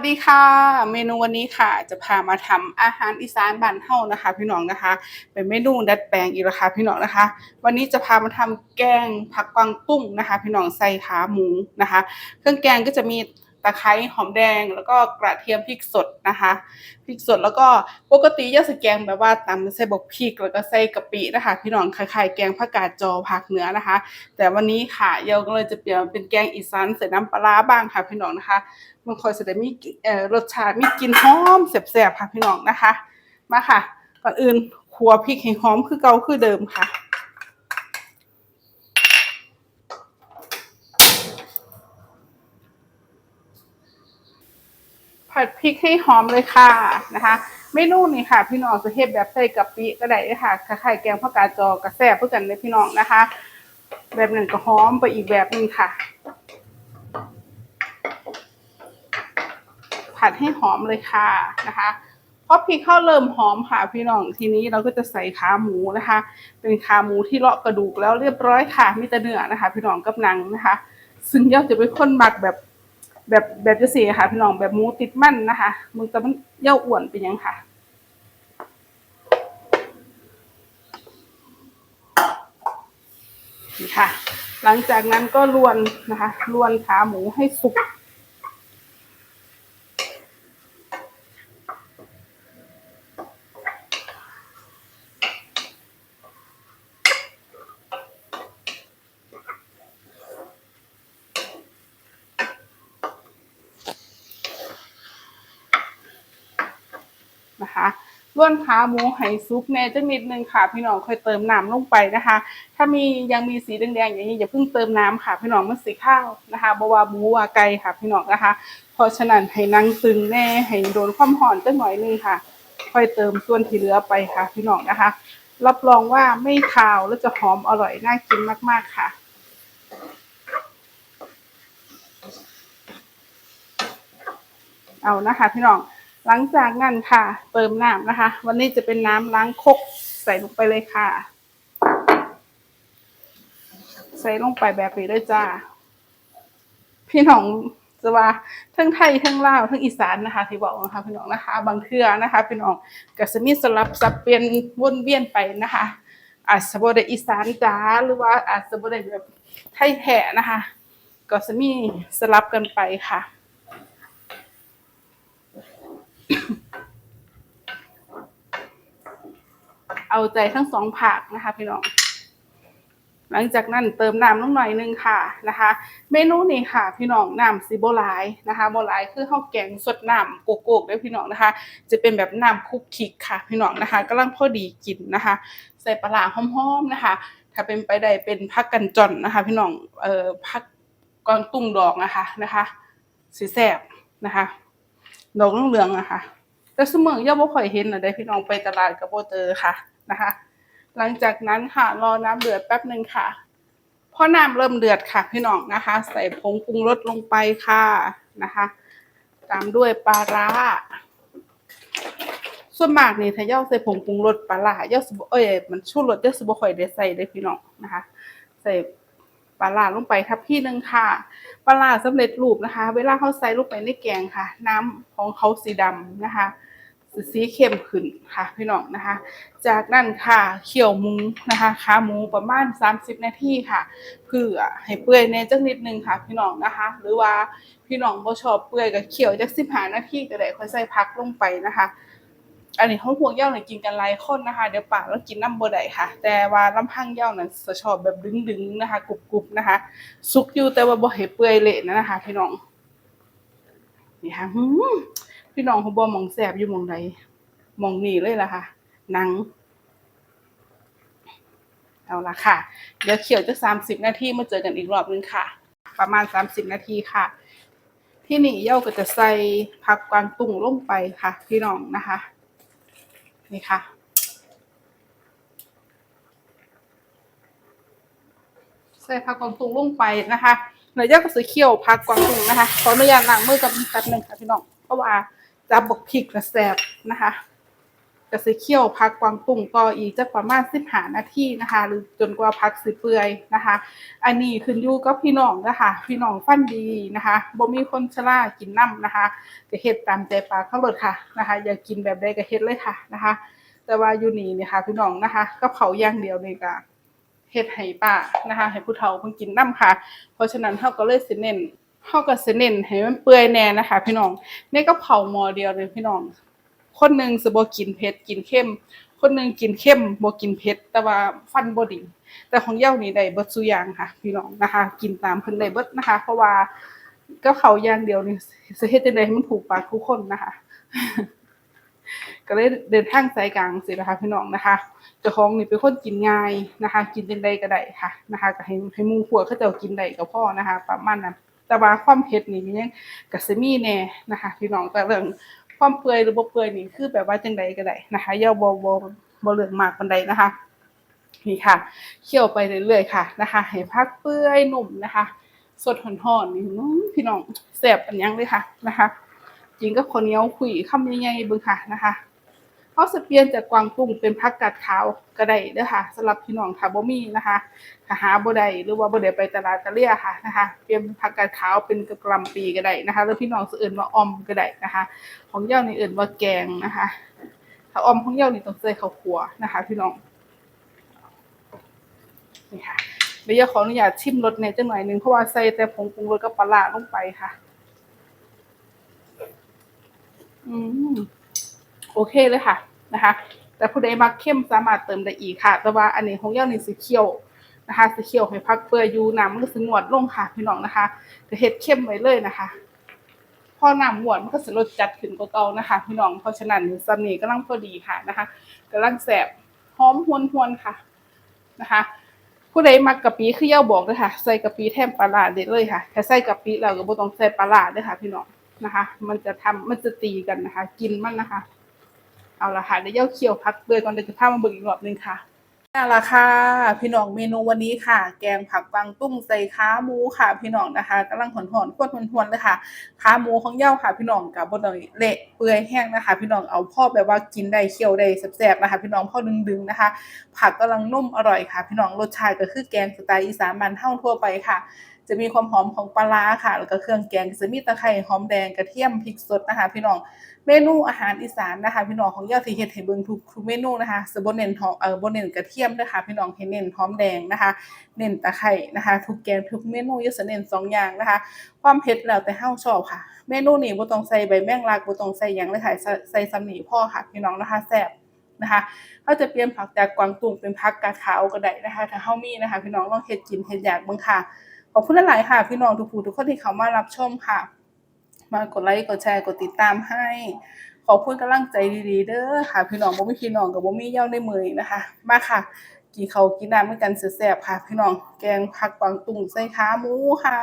สดีค่ะ เมนูวันนี้ค่ะ จะพามาทำอาหารอีสานบ้านเฮานะคะ พี่น้องนะคะ เป็นเมนูดัดแปลงอีกแล้วค่ะพี่น้องนะคะ วันนี้จะพามาทำแกงผักกวางตุ้งนะคะ พี่น้องใส่ขาหมูนะคะ เครื่องแกงก็จะมี ตะไคร้หอมแดงแล้วก็กระเทียมพริกสดนะคะพริกสดแล้วก็ปกติย่าสแกงแบบว่าตำใส่บกพริกแล้วก็ใส่กะปินะคะพี่น้องคล้ายๆแกงผักกาดจอผักเหนือนะคะ แต่วันนี้ค่ะเยาก็เลยจะเปลี่ยนเป็นแกงอีสานใส่น้ำปลาบ้างค่ะพี่น้องนะคะมันคอยจะได้มีรสชาติมีกลิ่นหอมแซ่บๆค่ะพี่น้องนะคะ มาค่ะก่อนอื่นขัวพริกให้หอมคือเก่าคือเดิมค่ะ ผัดพริกให้หอมเลยค่ะนะคะเมนูนี้ค่ะ พี่น้องจะเฮ็ดแบบใส่กะปิก็ได้ค่ะคล้ายๆแกงผักกาดจอกระแซ่บเพื่อกันเลยพี่น้องนะคะ แบบหนึ่งก็หอมไปอีกแบบหนึ่งค่ะ ผัดให้หอมเลยค่ะนะคะพอพริกเข้าเริ่มหอมค่ะ พี่น้องทีนี้เราก็จะใส่ขาหมูนะคะ เป็นขาหมูที่เลาะกระดูกแล้วเรียบร้อยค่ะมีแต่เนื้อนะคะ พี่น้องกับหนังนะคะ ซึ่งย่าจะเป็นคนหมักแบบ แบบแบบจะสีค่ะ พี่น้องแบบหมูติดมั่นนะคะมึงจะมันเย่าอ้วนเป็นยังค่ะนี่ค่ะ หลังจากนั้นก็ลวนนะคะลวนขาหมูให้สุก นะคะล้วนขาหมูไห่ซุปแน่จังนิดนึงค่ะพี่น้องค่อยเติมน้ำลงไปนะคะ ถ้ามียังมีสีแดงๆอย่างนี้อย่าเพิ่งเติมน้ำค่ะ พี่น้องมันสีข้าวนะคะบวาหมูวาไก่ค่ะ พี่น้องนะคะ เพราะฉะนั้นให้นั่งตึงแน่ให้โดนความห่อนจังหน่อยนึงค่ะ ค่อยเติมส่วนที่เหลือไปค่ะ พี่น้องนะคะ รับรองว่าไม่คาวและจะหอมอร่อยน่ากินมากๆค่ะเอานะคะ พี่น้อง หลังจากนั้นค่ะ เติมน้ำนะคะ วันนี้จะเป็นน้ำล้างคกใส่ลงไปเลยค่ะ ใส่ลงไปแบบนี้เลยจ้า พี่น้องจะว่าทั้งไทยทั้งลาวทั้งอีสานนะคะ ที่บอกนะคะพี่น้องนะคะ บางเทื่อนะคะพี่น้องก็จะมีสลับสับเปลี่ยนวนเวียนไปนะคะ อาจจะบ่ได้อีสานจ๋าหรือว่าอาจจะบ่ได้แบบไทยแท้นะคะ ก็จะมีสลับกันไปค่ะ เอาใจทั้งสองผักนะคะ พี่น้อง หลังจากนั้นเติมน้ำลงหน่อยนึงค่ะนะคะ เมนูนี้ค่ะ พี่น้องน้ำซีโบหลายนะคะโบหลายคือข้าวแกงสดน้ำโกโก้ด้วยพี่น้องนะคะ จะเป็นแบบน้ำคลุกคิกค่ะ พี่น้องนะคะกำลังพอดีกินนะคะ ใส่ปลาหอมๆนะคะ ถ้าเป็นไปได้เป็นพักกันจอนนะคะ พี่น้องเอ่อพักกวางตุ้งดอกนะคะนะคะสีแสบนะคะ ดอกเหลืองๆอะค่ะ แต่เสมอย่าบ่ค่อยเห็นนะได้พี่น้องไปตลาดกับโบเจอร์ค่ะนะคะ หลังจากนั้นค่ะรอน้ำเดือดแป๊บหนึ่งค่ะพอน้ำเริ่มเดือดค่ะพี่น้องนะคะ ใส่ผงปรุงรสลงไปค่ะนะคะ ตามด้วยปลาร้าส่วนมากนี่ถ้าเย่าใส่ผงปรุงรสปลาร้าเย่าสบเอ้ยมันชูรสเย่าสบ่ค่อยได้ใส่เด้พี่น้องนะคะ ใส่ ปลาร้าลงไปทับพี่หนึ่งค่ะปลาร้าสำเร็จรูปนะคะ เวลาเขาใส่ลงไปในแกงค่ะ น้ำของเขาสีดำนะคะสีเข้มขึ้นค่ะพี่น้องนะคะ จากนั้นค่ะเคี่ยวหมูนะคะขาหมูประมาณ 30 นาทีค่ะ เพื่อให้เปื่อยในจักนิดนึงค่ะ พี่น้องนะคะ หรือว่าพี่น้องบ่ชอบเปื่อยก็เคี่ยวจัก15นาทีก็ได้ค่อยใส่ผักลงไปนะคะ อันนี้เขาพวกเย้าเนี่ยกินกันหลายคนนะคะ เดี๋ยวปากแล้วกินน้ำบ่ได้ค่ะ แต่ว่าลำพังเย้านั้นจะชอบแบบดึงๆนะคะกรุบๆนะคะ สุกอยู่แต่ว่าบ่ให้เปื่อยเละนะคะ พี่น้องนี่ค่ะพี่น้องเขาบ่มองแสบอยู่มองใดมองนี่เลยล่ะค่ะหนังเอาละค่ะ เดี๋ยวเคี่ยวจะสามสิบนาทีมาเจอกันอีกรอบนึงค่ะ ประมาณสามสิบนาทีค่ะ ที่นี่เย้าก็จะใส่ผักกวางตุ้งลงไปค่ะ พี่น้องนะคะ นี่ค่ะ ใส่ผักกวางตุ้งลงไปนะคะหน่อยยาก็จะเขียวผักกวางตุ้งนะคะ ขออนุญาตล้างมือกับแป๊บหนึงค่ะพี่น้อง เพราะว่าจะบกพริกและแสบนะคะ ก็สิเคี่ยวพักกวางตุ้งต่ออีกจักประมาณ15นาทีนะคะ หรือจนกว่าผักสิเปื่อยนะคะ อันนี้ขึ้นอยู่กับพี่น้องนะคะพี่น้องฟันดีนะคะบ่มีคนชรากินน้ำนะคะก็เฮ็ดตามใจปากเขาเบิดค่ะนะคะ อย่ากกินแบบใดก็เฮ็ดเลยค่ะนะคะ แต่ว่าอยู่นี่เนี่ยค่ะพี่น้องนะคะกับเขาย่างเดียวนี่ก็เฮ็ดให้ป้านะคะ ให้ผู้เฒ่าเพิ่นกินน้ำค่ะ เพราะฉะนั้นเฮาก็เลยสิเน้นเฮาก็สิเน้นให้มันเปื่อยแน่นะคะ พี่น้องในกับเผาหม้อเดียวเลยพี่น้อง คนหนึ่งสิบ่กินเผ็ดกินเค็มคนหนึ่งกินเค็มบ่กินเผ็ดแต่ว่าฟันบ่ดีแต่ของเย้านี่ได้เบิดซุอย่างค่ะ พี่น้องนะคะ กินตามเพิ่นได้เบิดนะคะ เพราะว่ากับเขาอย่างเดียวนี่สิเฮ็ดจังไดให้มันถูกปากทุกคนนะคะก็เลยเดินทางสายกลางสินะคะพี่น้องนะคะเจ้าของนี่เป็นคนกินง่ายนะคะ กินจังใดก็ได้ค่ะนะคะก็ให้ให้มู่วเขาเจ้ากินได้ก็พอนะคะ ประมาณนั้นแต่ว่าความเผ็ดนี่มันยังก็สิมีแน่นะคะ พี่น้องแต่เรื่อง ความเปื่อยหรือบ่เปื่อยนี่คือแบบว่าจังใดก็ได้นะคะอย่าบ่บ่บ่เลืองมากปานใดนะคะนี่ค่ะเคี่ยวไปเรื่อยๆค่ะนะคะให้พักเปื่อยนุ่มนะคะ สดหอนๆนี่พี่น้องแสบอันยังเลยค่ะนะคะกินกับข้าวเหนียวขุยคำใหญ่ๆเบิ่งค่ะนะคะ เขาสเปลี่ยนจากกวางตุ้งเป็นผักกาดขาวก็ได้เด้อค่ะสำหรับพี่น้องถ้าบ่มีนะคะถ้าหาบ่ได้หรือว่าบ่ได้ไปตลาดตะเลียค่ะนะคะเปลี่ยนเป็นผักกาดขาวเป็นกระลำปีก็ได้นะคะหรือพี่น้องสิเอิ้นว่าอมก็ได้นะคะ ของเย้านี่เอิ้นว่าแกงนะคะถ้าอมของเย้านี่ต้องใส่ข้าวคั่วนะคะ พี่น้องนี่ค่ะเดี๋ยวขออนุญาตชิมรสเนี่ยจังหน่อยหนึ่งเพราะว่าใส่แต่ผงปรุงรสกับปลาลงไปค่ะ อืมโอเคเลยค่ะ นะคะ แต่ผู้ใดมักเข้มสามารถเติมได้อีกค่ะ แต่ว่าอันนี้ของเย้านี่สิเคี่ยวนะคะสิเคี่ยวให้พักเปื่อยอยู่น้ำมันก็สงวดลงค่ะพี่น้องนะคะจะเฮ็ดเข้มไว้เลยนะคะพอน้ำหวานมันก็สิรสจัดขึ้นกว่าเก่านะคะ พี่น้องเพราะฉะนั้นซัมนี่กำลังพอดีค่ะนะคะกำลังแสบหอมหวนๆค่ะนะคะ ผู้ใดมักกะปิคือเย้าบอกเลยค่ะ ใส่กะปิแทนปลาร้าเด็ดเลยค่ะถ้าใส่กะปิแล้วก็บ่ต้องใส่ปลาร้าเด้อค่ะ พี่น้องนะคะ มันจะทำมันจะตีกันนะคะ กินมันนะคะ เอาละค่ะเดี๋ยวเย้าเคี่ยวพักเปื่อยก่อนเดี๋ยวจะพามาเบิ่งอีกรอบนึงค่ะเอาละค่ะพี่น้องเมนูวันนี้ค่ะ แกงผักกวางตุ้งใส่ขาหมูค่ะ พี่น้องนะคะกำลังหอนๆควนๆๆเลยค่ะขาหมูของเย้าค่ะ พี่น้องกับบนเละเปื่อยแห้งนะคะ พี่น้องเอาพ่อแบบว่ากินได้เคี่ยวได้แซ่บๆนะคะ พี่น้องพ่อดึงๆนะคะ ผักกำลังนุ่มอร่อยค่ะ พี่น้องรสชาติก็คือแกงสไตล์อีสานบ้านเฮาทั่วไปค่ะ จะมีความหอมของปลาค่ะ แล้วก็เครื่องแกงจะมีตะไคร้หอมแดงกระเทียมพริกสดนะคะ พี่น้องเมนูอาหารอีสานนะคะ พี่น้องของยอดสีเฮ็ดให้เบิงทุกทุกเมนูนะคะสบ่เน้นหอมเอ่อบ่เน้นกระเทียมเด้อค่ะพี่น้องให้เน้นหอมแดงนะคะ เน้นตะไคร้นะคะ ทุกแกงทุกเมนูย่าสิเน้นสองอย่างนะคะ ความเผ็ดแล้วแต่เฮาชอบค่ะ เมนูนี้บ่ต้องใส่ใบแมงลักบ่ต้องใส่หยังเลยค่ะใส่สำนี้พอค่ะพี่น้องนะคะแซ่บนะคะเขาจะเปลี่ยนผักจากกวางตุ้งเป็นผักกาดขาวก็ได้นะคะ ถ้าเฮามีนะคะ พี่น้องลองเฮ็ดกินเฮ็ดอยากบิ่งค่ะ ขอบคุณหลายๆค่ะ พี่น้องทุกผู้ทุกคนที่เข้ามารับชมค่ะ มากดไลค์กดแชร์กดติดตามให้ ขอพูดกำลังใจดีๆเด้อค่ะ พี่น้องบ่มีพี่น้องกับบ่มีเย้าในมือนะคะ มาค่ะกินเขาวกินน้ำด้วยกันแซ่บๆค่ะ พี่น้องแกงผักกวางตุ้งใส่ขาหมูค่ะ